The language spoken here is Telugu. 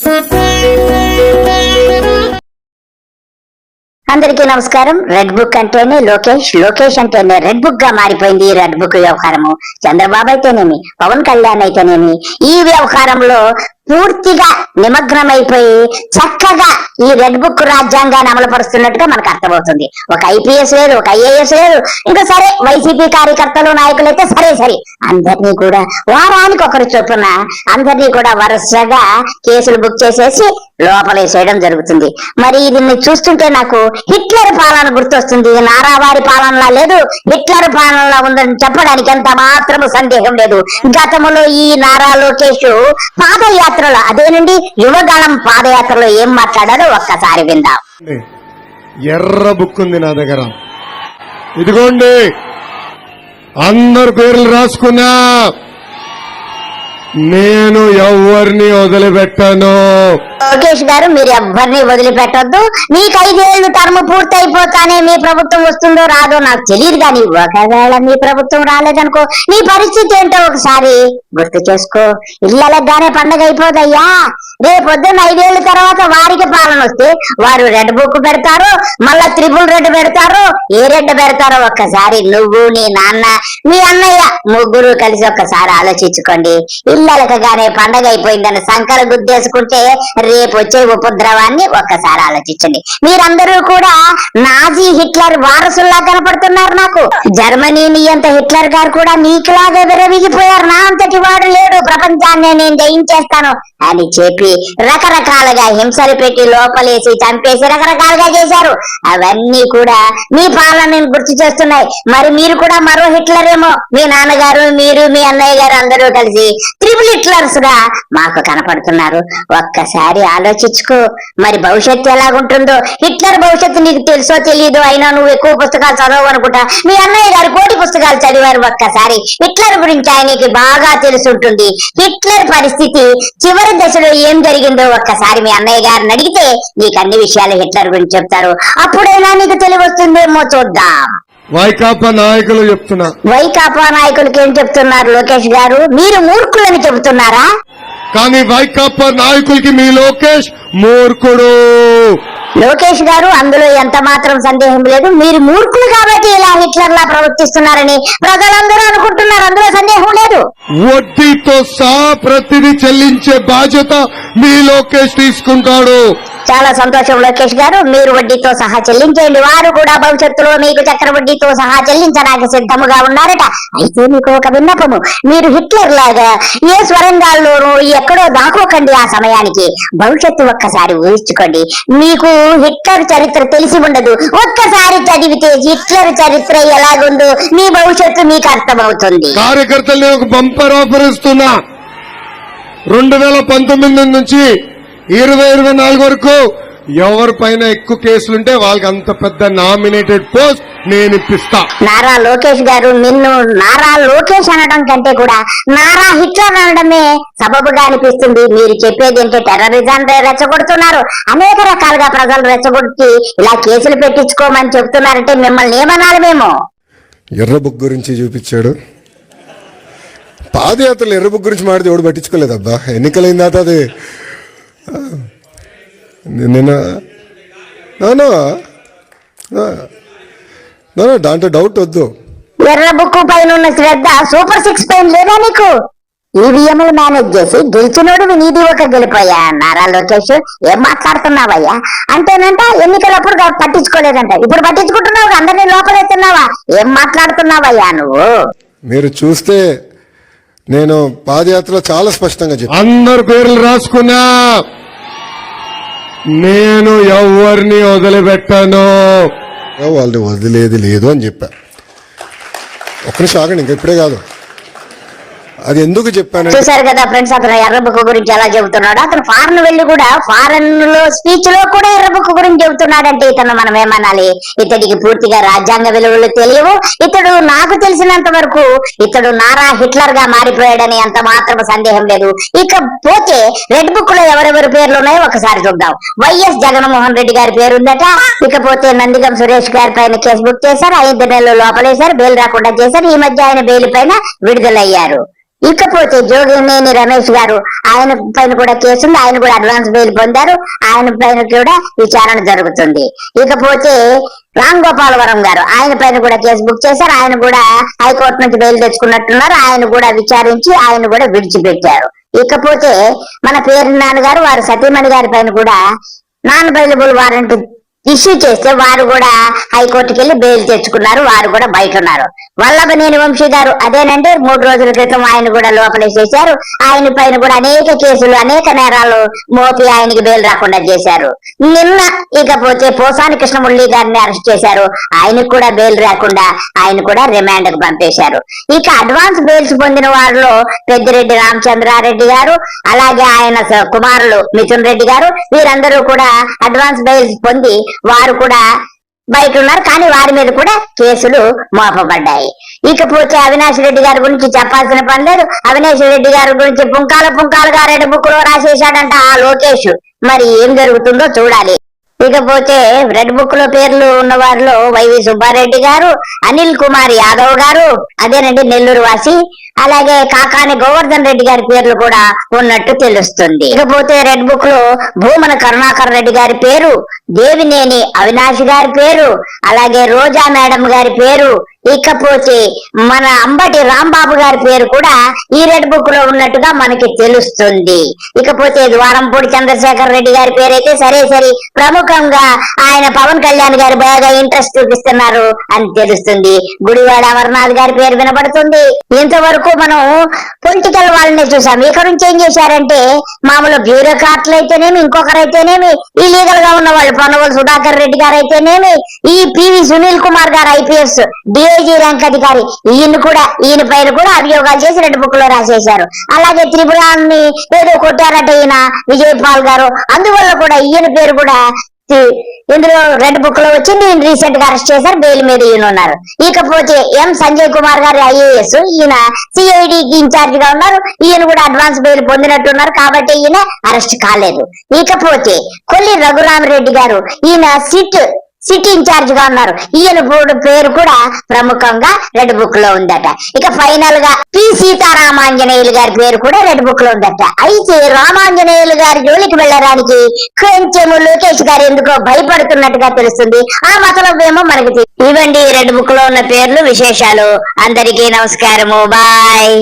发牌 అందరికీ నమస్కారం. రెడ్ బుక్ అంటేనే లోకేష్. లోకేష్ అంటేనే రెడ్ బుక్గా మారిపోయింది ఈ రెడ్ బుక్ వ్యవహారము. చంద్రబాబు అయితేనేమి పవన్ కళ్యాణ్ అయితేనేమి ఈ వ్యవహారంలో పూర్తిగా నిమగ్నమైపోయి చక్కగా ఈ రెడ్ బుక్ రాజ్యాంగాన్ని అమలుపరుస్తున్నట్టుగా మనకు అర్థమవుతుంది. ఒక ఐపీఎస్ లేదు ఒక ఐఏఎస్ లేదు ఇంకా సరే వైసీపీ కార్యకర్తలు నాయకులు అయితే సరే సరే. అందరినీ కూడా వారానికి ఒకరు చొప్పున అందరినీ కూడా వరుసగా కేసులు బుక్ చేసేసి లోపలేసేయడం జరుగుతుంది. మరి దీన్ని చూస్తుంటే నాకు హిట్లర్ పాలన గుర్తొస్తుంది. నారావారి పాలనలా లేదు హిట్లర్ పాలనలా ఉందని చెప్పడానికి ఎంత మాత్రం సందేహం లేదు. గతంలో ఈ నారా లోకేష్ పాదయాత్రలో అదేనండి యువగళం పాదయాత్రలో ఏం మాట్లాడారో ఒక్కసారి విందాం. ఎర్ర బుక్ ఉంది నా దగ్గర. ఇదిగోండి అందరు పేర్లు రాసుకున్నా. నేను ఎవరిని వదిలిపెట్టాను. లోకేష్ గారు మీరు ఎవరిని వదిలిపెట్టొద్దు. మీకు ఐదేళ్ళు టర్మ్ పూర్తయిపోతానే మీ ప్రభుత్వం వస్తుందో రాదో నాకు తెలియదు కానీ ఒకవేళ మీ ప్రభుత్వం రాలేదనుకో నీ పరిస్థితి ఏంటో ఒకసారి గుర్తు చేసుకో. ఇళ్ళగానే పండగ అయిపోదయ్యా. రేపొద్దున ఐదేళ్ళ తర్వాత వారికి పాలన వస్తే వారు రెడ్ బుక్ పెడతారు మళ్ళా త్రిపుల్ రెడ్ పెడతారు. ఏ రెడ్ పెడతారో ఒక్కసారి నువ్వు నీ నాన్న మీ అన్నయ్య ముగ్గురు కలిసి ఒక్కసారి ఆలోచించుకోండి. ఇల్లలకగానే పండగ అయిపోయిందని సంకల గుద్దేసుకుంటే రేపు వచ్చే ఉపద్రవాన్ని ఒక్కసారి ఆలోచించండి. మీరందరూ కూడా నాజీ హిట్లర్ వారసుల్లా కనపడుతున్నారు నాకు. జర్మనీ నియంత హిట్లర్ గారు కూడా మీకులాగా విరవిగిపోయారు నా అంతటి వాడు లేడు. ప్రపంచాన్ని నేను జయించేస్తాను అని చెప్పి రకరకాలుగా హింసలు పెట్టి లోపలేసి చంపేసి రకరకాలుగా చేశారు. అవన్నీ కూడా మీ పాలన గుర్తు చేస్తున్నాయి. మరి మీరు కూడా మరో హిట్లర్ ఏమో మీ నాన్నగారు మీరు మీ అన్నయ్య గారు అందరూ కలిసి త్రిపుల్ హిట్లర్స్గా మాకు కనపడుతున్నారు. ఒక్కసారి ఆలోచించుకో. మరి భవిష్యత్తు ఎలాగుంటుందో? హిట్లర్ భవిష్యత్తు నీకు తెలుసో తెలియదు అయినా నువ్వు ఎక్కువ పుస్తకాలు చదవవు అనుకుంటా? మీ అన్నయ్య గారు కోటి పుస్తకాలు చదివారు ఒక్కసారి. హిట్లర్ గురించి ఆయనకి బాగా తెలుసుంటుంది హిట్లర్ పరిస్థితి చివరి దశలో ఏం జరిగిందో ఒక్కసారి మీ అన్నయ్య గారిని అడిగితే నీకు అన్ని విషయాలు హిట్లర్ గురించి చెప్తారు. అప్పుడైనా నీకు తెలివొస్తుందేమో చూద్దాం. వైకాపా నాయకులు చెప్తున్నా. వైకాపా నాయకులకి ఏం చెప్తున్నారు లోకేష్ గారు? మీరు మూర్ఖులని చెబుతున్నారా? కానీ వైకాపా నాయకులకి మీ లోకేష్ మూర్ఖుడు. లోకేష్ గారు అందులో ఎంత మాత్రం సందేహం లేదు. మీరు మూర్ఖులు కాబట్టి ఇలా హిట్లర్ లా ప్రవర్తిస్తున్నారని ప్రజలందరూ అనుకుంటున్నారు. అందులో సందేహం లేదు. వడ్డీతో సహా ప్రతిదీ చెల్లించే బాధ్యత మీ లోకేష్ తీసుకుంటాడు. చాలా సంతోషం లోకేష్ గారు. మీరు వడ్డీతో సహా చెల్లించేయండి. వారు కూడా భవిష్యత్తులో మీకు చక్ర వడ్డీతో సహా చెల్లించడానికి సిద్ధముగా ఉన్నారట. అయితే మీకు ఒక విన్నపము. మీరు హిట్లర్ లాగా ఏ స్వరంగాల్లోనూ ఎక్కడో దాక్కోకండి ఆ సమయానికి. భవిష్యత్తు ఒక్కసారి ఊహించుకోండి. మీకు హిట్లర్ చరిత్ర తెలిసి ఉండదు. ఒక్కసారి చదివితే హిట్లర్ చరిత్ర ఎలాగుందో మీ భవిష్యత్తు మీకు అర్థమవుతుంది. కార్యకర్తలు బంపర్ ఆఫర్ ఇస్తున్నా. రెండు వేల పంతొమ్మిది నుంచి ఇరవై ఇరవై నాలుగు వరకు ఎవరిపైన ఎక్కువ కేసులుంటే వాళ్ళకి అంత పెద్ద నామినేటెడ్ పోస్ట్ నేను ఇప్పిస్తా. నారా లోకేష్ గారు నిన్ను నారా లోకేష్ అనడం కంటే కూడా నారా హిట్లర్ అనడమే సబబుగా అనిపిస్తుంది. మీరు చెప్పేది ఏంటంటే టెర్రరిజం రెచ్చగొడుతున్నారు. అనేక రకాలుగా ప్రజలు రెచ్చగొట్టి ఇలా కేసులు పెట్టించుకోమని చెప్తున్నారంటే మిమ్మల్ని ఏమనాలి మేము? ఎర్ర బుక్ గురించి చూపించాడు. పాదయాత్రలు ఎర్ర బుక్ గురించి మాడితే ఎవడు పట్టించుకోలేదబ్బా. ఎన్నికలైన తర్వాత అది నిన్న నానా నానా దాంట్లో డౌట్ వద్దు. ఎర్ర బుక్ పైన ఉన్న శ్రద్ధ సూపర్ సిక్స్ పైన లేదా నీకు? ఈవీఎంలు మేనేజ్ చేసి గెలిచినోడు నీది ఒక గెలిపోయా నారా లోకేష్ ఏం మాట్లాడుతున్నావయ్యా? అంటేనంట ఎన్నికలప్పుడు పట్టించుకోలేదంట. ఇప్పుడు పట్టించుకుంటున్నావు అందరినీ లోపలెత్తున్నావా ఏం మాట్లాడుతున్నావయ్యా నువ్వు? మీరు చూస్తే నేను పాదయాత్రలో చాలా స్పష్టంగా చెప్పాను. అందరు పేర్లు రాసుకున్నా. నేను ఎవరిని వదిలిపెట్టాను? వాళ్ళని వదిలేది లేదు అని చెప్పా. ఒక్క నిమిషం ఆగండి ఇంకా ఇప్పుడే కాదు. అది ఎందుకు చెప్పాను చూసారు కదా ఫ్రెండ్స్ అతను ఎర్రబుక్ గురించి ఎలా చెబుతున్నాడు. అతను ఫారెన్ వెళ్ళి కూడా ఫారెన్లో స్పీచ్లో కూడా ఎర్రబుక్ గురించి చెబుతున్నాడంటే ఇతను మనం ఏమనాలి? ఇతడికి పూర్తిగా రాజ్యాంగ విలువలు తెలియవు. ఇతడు నాకు తెలిసినంత వరకు ఇతడు నారా హిట్లర్గా మారిపోయాడని అంత మాత్రం సందేహం లేదు. ఇక పోతే రెడ్ బుక్లో ఎవరెవరి పేర్లు ఉన్నాయో ఒకసారి చూద్దాం. వైఎస్ జగన్మోహన్ రెడ్డి గారి పేరు ఉందట ఇకపోతే నందిగం సురేష్ గారి పైన కేసు బుక్ చేశారు. ఐదు నెలలు లోపలేశారు. బెయిల్ రాకుండా చేశారు. ఈ మధ్య ఆయన బెయిల్ పైన విడుదలయ్యారు. ఇకపోతే జోగినేని రమేష్ గారు ఆయన పైన కూడా కేసుంది ఆయన కూడా అడ్వాన్స్ బెయిల్ పొందారు ఆయన పైన కూడా విచారణ జరుగుతుంది. ఇకపోతే రామ్ గోపాలవరం గారు ఆయన పైన కూడా కేసు బుక్ చేశారు ఆయన కూడా హైకోర్టు నుంచి బెయిల్ తెచ్చుకున్నట్టున్నారు ఆయన కూడా విచారించి ఆయన కూడా విడిచిపెట్టారు. ఇకపోతే మన పేరు నాన్నగారు వారు సతీమణి గారి పైన కూడా నాన్ బైలబుల్ వారెంట్ ఇష్యూ చేస్తే వారు కూడా హైకోర్టుకి వెళ్ళి బెయిల్ తెచ్చుకున్నారు వారు కూడా బయట ఉన్నారు వల్లభనేని వంశీ గారు అదేనంటే మూడు రోజుల క్రితం ఆయన కూడా లోపలేసేశారు ఆయన పైన కూడా అనేక కేసులు అనేక నేరాలు మోపి ఆయనకి బెయిల్ రాకుండా చేశారు. నిన్న ఇకపోతే పోసాని కృష్ణమురళి గారిని అరెస్ట్ చేశారు. ఆయనకు కూడా బెయిల్ రాకుండా ఆయన కూడా రిమాండ్కు పంపేశారు. ఇక అడ్వాన్స్ బెయిల్స్ పొందిన వారిలో పెద్దిరెడ్డి రామచంద్రారెడ్డి గారు అలాగే ఆయన కుమారులు మిథున్ రెడ్డి గారు వీరందరూ కూడా అడ్వాన్స్ బెయిల్స్ పొంది వారు కూడా బయట ఉన్నారు కానీ వారి మీద కూడా కేసులు మోపబడ్డాయి. ఇకపోతే అవినాష్ రెడ్డి గారి గురించి చెప్పాల్సిన పని లేదు. అవినాష్ రెడ్డి గారి గురించి పుంకాల పుంకాలుగా రెడ్ బుక్లో రాసేశాడంట ఆ లోకేష్. మరి ఏం జరుగుతుందో చూడాలి. ఇకపోతే రెడ్ బుక్లో పేర్లు ఉన్న వారిలో వైవి సుబ్బారెడ్డి గారు అనిల్ కుమార్ యాదవ్ గారు అదేనండి నెల్లూరు వాసి అలాగే కాకాని గోవర్ధన్ రెడ్డి గారి పేర్లు కూడా ఉన్నట్టు తెలుస్తుంది. ఇకపోతే రెడ్ బుక్లో భూమన కరుణాకర్ రెడ్డి గారి పేరు దేవినేని అవినాష్ గారి పేరు అలాగే రోజా మేడం గారి పేరు ఇకపోతే మన అంబటి రాంబాబు గారి పేరు కూడా ఈ రెడ్ బుక్లో ఉన్నట్టుగా మనకి తెలుస్తుంది. ఇకపోతే ద్వారంపూడి చంద్రశేఖర్ రెడ్డి గారి పేరైతే సరే సరే ప్రముఖంగా ఆయన పవన్ కళ్యాణ్ గారు బాగా ఇంట్రెస్ట్ చూపిస్తున్నారు అని తెలుస్తుంది. గుడివాడ అమర్నాథ్ గారి పేరు వినపడుతుంది. ఇంతవరకు మనం పొలిటికల్ వాళ్ళని చూసాం. ఇక నుంచి ఏం చేశారంటే మామూలు బ్యూరోక్రాట్లు అయితేనేమి ఇంకొకరైతేనేమి ఇలీగల్గా ఉన్న వాళ్ళు పొన్నవల్ సుధాకర్ రెడ్డి గారు అయితేనేమి ఈ పివి సునీల్ కుమార్ గారు ఐపీఎస్ ఏజీ ర్యాంక్ అధికారి. ఈయన కూడా ఈయన పైన కూడా అభియోగాలు చేసి రెండు బుక్లో రాసేశారు. అలాగే త్రిపురాన్ని ఏదో కొట్టారట ఈయన విజయపాల్ గారు. అందువల్ల కూడా ఈయన పేరు కూడా ఇందులో రెడ్ బుక్లో వచ్చింది. ఈయన రీసెంట్గా అరెస్ట్ చేశారు. బెయిల్ మీద ఈయన ఉన్నారు. ఇకపోతే ఎం సంజయ్ కుమార్ గారు ఐఏఎస్ ఈయన సిఐడి ఇన్ఛార్జ్గా ఉన్నారు. ఈయన కూడా అడ్వాన్స్ బెయిల్ పొందినట్టున్నారు. కాబట్టి ఈయన అరెస్ట్ కాలేదు. ఇకపోతే కొల్లి రఘురామరెడ్డి గారు ఈయన సిట్ సిటీ ఇన్ఛార్జ్గా ఉన్నారు. ఈయన పేరు కూడా ప్రముఖంగా రెడ్ బుక్లో ఉందట. ఇక ఫైనల్గా పి సీతారామాంజనేయులు గారి పేరు కూడా రెడ్ బుక్లో ఉందట. అయితే రామాంజనేయులు గారి జోలికి వెళ్ళడానికి కొంచెం లోకేష్ గారు ఎందుకో భయపడుతున్నట్టుగా తెలుస్తుంది. ఆ మతలం ఏమో మనకి ఇవ్వండి రెడ్ బుక్లో ఉన్న పేర్లు విశేషాలు. అందరికీ నమస్కారము. బాయ్